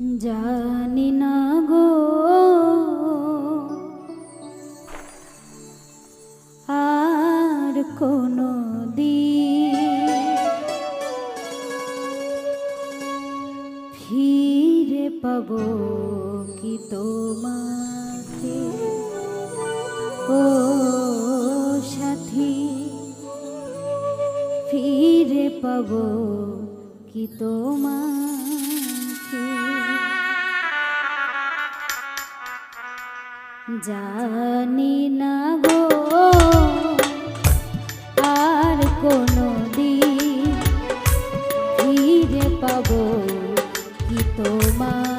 জানি না গো। আর কোনো ফিরে পাব কি তোমাকে? ও সাথী, ফিরে পাব কি তোমা জানি না গো আর কোনো দিন ফিরে পাবো কি তোমার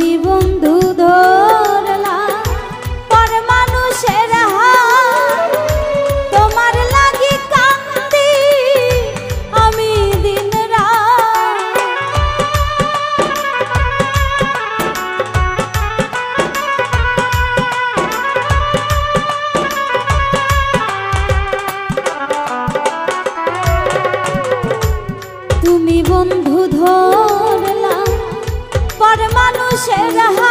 তুমি বন্ধু ধর 大家好。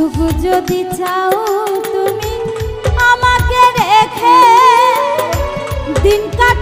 সুখ যদি চাও তুমি আমাকে রেখে দিন কাট